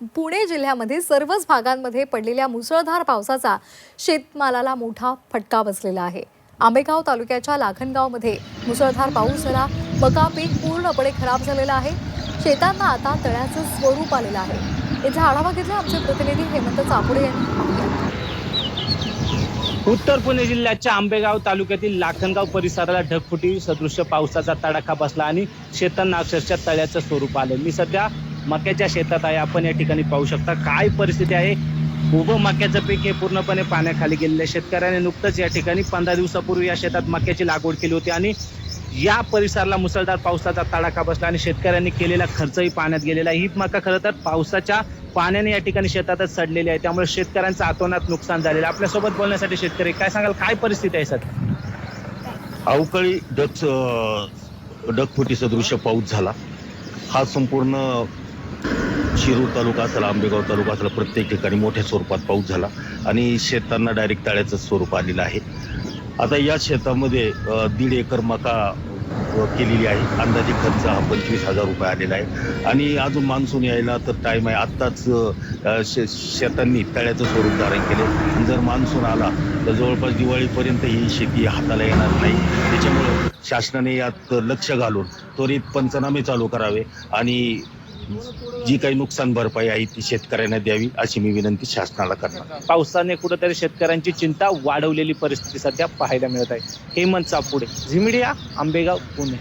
पुणे जिल्ह्यामध्ये सर्वच भागांमध्ये पडलेल्या मुसळधार पावसाचा शेतमालाला मोठा फटका बसलेला आहे. आंबेगाव तालुक्याच्या लाखनगावमध्ये मुसळधार पाऊस झाला. मका पीक पूर्णपणे खराब झालेलं आहे. शेतांना आता तळ्याचं स्वरूप आलेलं आहे. याचा आढावा घेतला आमचे प्रतिनिधी हेमंत चापुडे यांनी. उत्तर पुणे जिल्ह्याच्या आंबेगाव तालुक्यातील लाखनगाव परिसराला ढगफुटी सदृश्य पावसाचा तडाखा बसला आणि शेतांना अक्षरशः तळ्याचं स्वरूप आलं. मी सध्या मक्याच्या शेतात आहे. आपण या ठिकाणी पाहू शकता काय परिस्थिती आहे. उभं मक्याचं पीक हे पूर्णपणे पाण्याखाली गेलेलं आहे. शेतकऱ्याने नुकतंच या ठिकाणी पंधरा दिवसापूर्वी या शेतात मक्याची लागवड केली होती आणि या परिसराला मुसळधार पावसाचा तडाखा बसला आणि शेतकऱ्यांनी केलेला खर्चही पाण्यात गेलेला आहे. ही मका खरं तर पावसाच्या पाण्याने या ठिकाणी शेतातच सडलेली आहे. त्यामुळे शेतकऱ्यांचं आतोनात नुकसान झालेलं आहे. आपल्यासोबत बोलण्यासाठी शेतकरी काय सांगाल? काय परिस्थिती आहे सर? अवकाळी डग डगफुटी दृश्य पाऊस झाला. हा संपूर्ण शिरूर तालुका असेल आंबेगाव तालुका असेल प्रत्येक ठिकाणी मोठ्या स्वरूपात पाऊस झाला आणि शेतांना डायरेक्ट तळ्याचं स्वरूप आलेलं आहे. आता या शेतामध्ये दीड एकर मका केलेली आहे. अंदाजे खर्च हा पंचवीस हजार रुपये आलेला आहे. आणि अजून मान्सून यायला तर टाईम आहे. आत्ताच शे शेतांनी तळ्याचं स्वरूप धारण केले. जर मान्सून आला तर जवळपास दिवाळीपर्यंत ही शेती हाताला येणार नाही. त्याच्यामुळं शासनाने यात लक्ष घालून त्वरित पंचनामे चालू करावे आणि जी काही नुकसान भरपाई आहे ती शेतकऱ्यांना द्यावी अशी मी विनंती शासनाला करणार. पावसाने कुठेतरी शेतकऱ्यांची चिंता वाढवलेली परिस्थिती सध्या पाहायला मिळत आहे. हेमंत चापुडे झिमिडिया आंबेगाव पुणे.